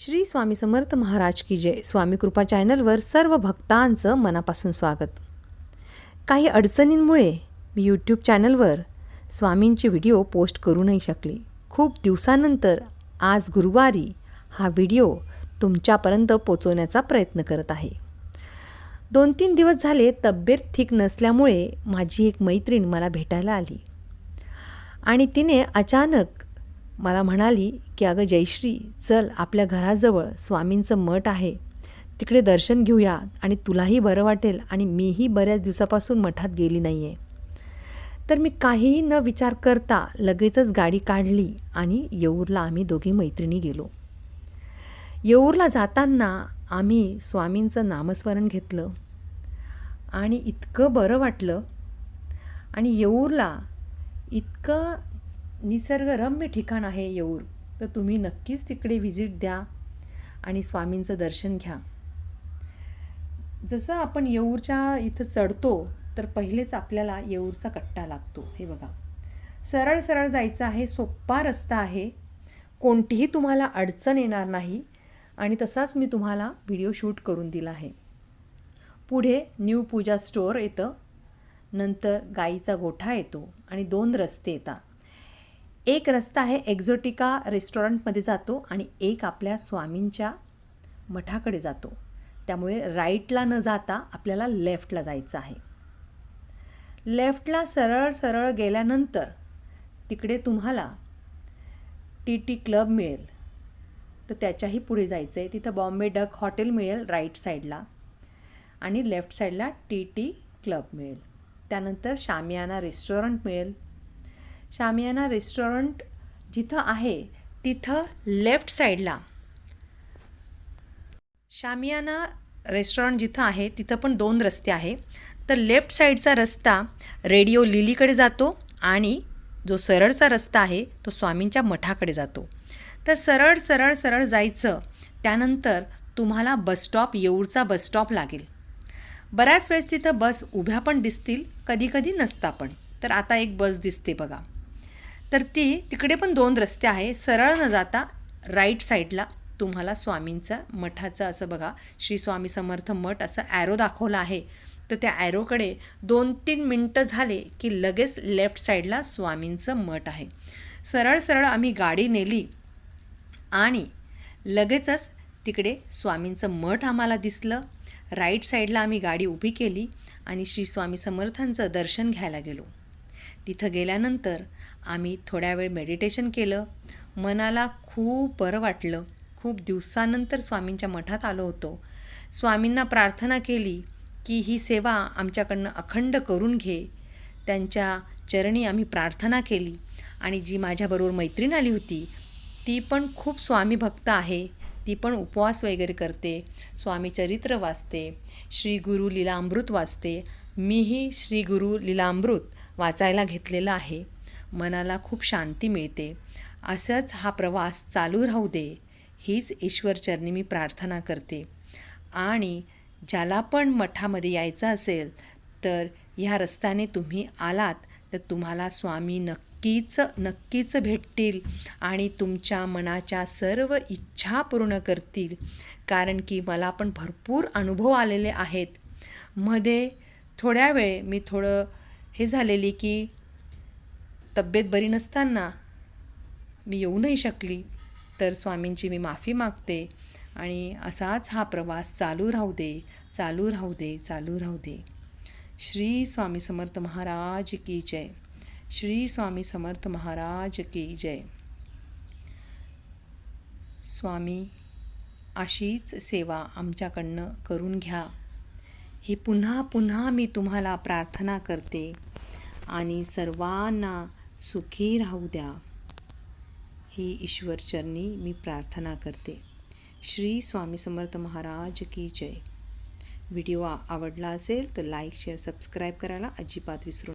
श्री स्वामी समर्थ महाराज की जय. स्वामी कृपा चॅनलवर सर्व भक्तांचं मनापासून स्वागत. काही अडचणींमुळे मी यूट्यूब चॅनलवर स्वामींची व्हिडिओ पोस्ट करू नाही शकली. खूप दिवसानंतर आज गुरुवारी हा व्हिडिओ तुमच्यापर्यंत पोचवण्याचा प्रयत्न करत आहे. दोन तीन दिवस झाले तब्येत ठीक नसल्यामुळे माझी एक मैत्रीण मला भेटायला आली. आणि तिने अचानक मला म्हणाली की अगं जयश्री चल आपल्या घराजवळ स्वामींचं मठ आहे. तिकडे दर्शन घेऊया आणि तुलाही बरं वाटेल आणि मीही बऱ्याच दिवसापासून मठात गेली नाही आहे तर मी काहीही न विचार करता लगेचच गाडी काढली आणि येऊरला आम्ही दोघी मैत्रिणी गेलो. येऊरला जाताना आम्ही स्वामींचं नामस्मरण घेतलं आणि इतकं बरं वाटलं आणि येऊरला इतकं निसर्गरम्य ठिकाण आहे येऊर तर तुम्ही नक्कीच तिकडे व्हिजिट द्या आणि स्वामींचं दर्शन घ्या. जसं आपण येऊरच्या इथं चढतो तर पहिलेच आपल्याला येऊरचा कट्टा लागतो. हे बघा. सरळ सरळ जायचं आहे सोप्पा रस्ता आहे. कोणतीही तुम्हाला अडचण येणार नाही आणि तसाच मी तुम्हाला व्हिडिओ शूट करून दिला आहे. पुढे न्यू पूजा स्टोअर येतं. नंतर गाईचा गोठा येतो आणि दोन रस्ते येतात. एक रस्ता आहे एक्झोटिका रेस्टॉरंटमध्ये जातो आणि एक आपल्या स्वामींच्या मठाकडे जातो. त्यामुळे राईटला न जाता आपल्याला लेफ्टला जायचं आहे. लेफ्टला सरळ सरळ गेल्यानंतर तिकडे तुम्हाला टी टी क्लब मिळेल. तर त्याच्याही पुढे जायचं आहे. तिथं बॉम्बे डक हॉटेल मिळेल राईट साईडला आणि लेफ्ट साईडला टी टी क्लब मिळेल. त्यानंतर शामियाना रेस्टॉरंट मिळेल. शामियाना रेस्टॉरंट जिथं आहे तिथं लेफ्ट साईडला शामियाना रेस्टॉरंट जिथं आहे तिथं पण दोन रस्ते आहे. तर लेफ्ट साईडचा रस्ता रेडिओ लिलीकडे जातो आणि जो सरळचा रस्ता आहे तो स्वामींच्या मठाकडे जातो. तर सरळ सरळ सरळ जायचं त्यानंतर तुम्हाला बसस्टॉप येऊरचा बसस्टॉप लागेल. बऱ्याच वेळेस तिथं बस उभ्या पण दिसतील कधी कधी नसता पण. तर आता एक बस दिसते बघा. तर ती तिकडे पण दोन रस्ते आहे. सरळ न जाता राईट साईडला तुम्हाला स्वामींचा मठाचं असं बघा श्री स्वामी समर्थ मठ असं ॲरो दाखवलं आहे. तर त्या ॲरोकडे दोन तीन मिनटं झाले की लगेच लेफ्ट साईडला स्वामींचं मठ आहे. सरळ सरळ आम्ही गाडी नेली आणि लगेचच तिकडे स्वामींचं मठ आम्हाला दिसलं. राईट साईडला आम्ही गाडी उभी केली आणि श्री स्वामी समर्थांचं दर्शन घ्यायला गेलो. तिथं गेल्यानंतर आम्ही थोड्या वेळ मेडिटेशन केलं. मनाला खूप बरं वाटलं. खूप दिवसानंतर स्वामींच्या मठात आलो होतो. स्वामींना प्रार्थना केली की ही सेवा आमच्याकडनं अखंड करून घे. त्यांच्या चरणी आम्ही प्रार्थना केली आणि जी माझ्याबरोबर मैत्रीण आली होती ती पण खूप स्वामी भक्त आहे. ती पण उपवास वगैरे करते. स्वामी चरित्र वाचते. श्री गुरु लीलामृत वाचते. मीही श्री गुरु लीलामृत वाचायला घेतलेलं आहे. मनाला खूप शांती मिळते. असंच हा प्रवास चालू राहू दे हीच ईश्वरचरणी मी प्रार्थना करते. आणि ज्याला पण मठामध्ये यायचं असेल तर ह्या रस्त्याने तुम्ही आलात तर तुम्हाला स्वामी नक्कीच नक्कीच भेटतील आणि तुमच्या मनाच्या सर्व इच्छा पूर्ण करतील. कारण की मला पण भरपूर अनुभव आलेले आहेत. मध्ये थोड्या वेळ मी थोडं हे झालेली की तब्येत बरी नसताना मी येऊ नाही शकली. तर स्वामींची मी माफी मागते आणि असाच हा प्रवास चालू राहू दे चालू राहू दे चालू राहू दे. श्री स्वामी समर्थ महाराज की जय. श्री स्वामी समर्थ महाराज की जय. स्वामी अशीच सेवा आमच्याकडनं करून घ्या. हे पुन्हा पुन्हा मी तुम्हाला प्रार्थना करते. आणि सर्वांना सुखी राहू द्या. ही ईश्वरचरणी मी प्रार्थना करते. श्री स्वामी समर्थ महाराज की जय. व्हिडिओ आवडला असेल तर लाईक शेअर सबस्क्राईब करायला अजिबात विसरू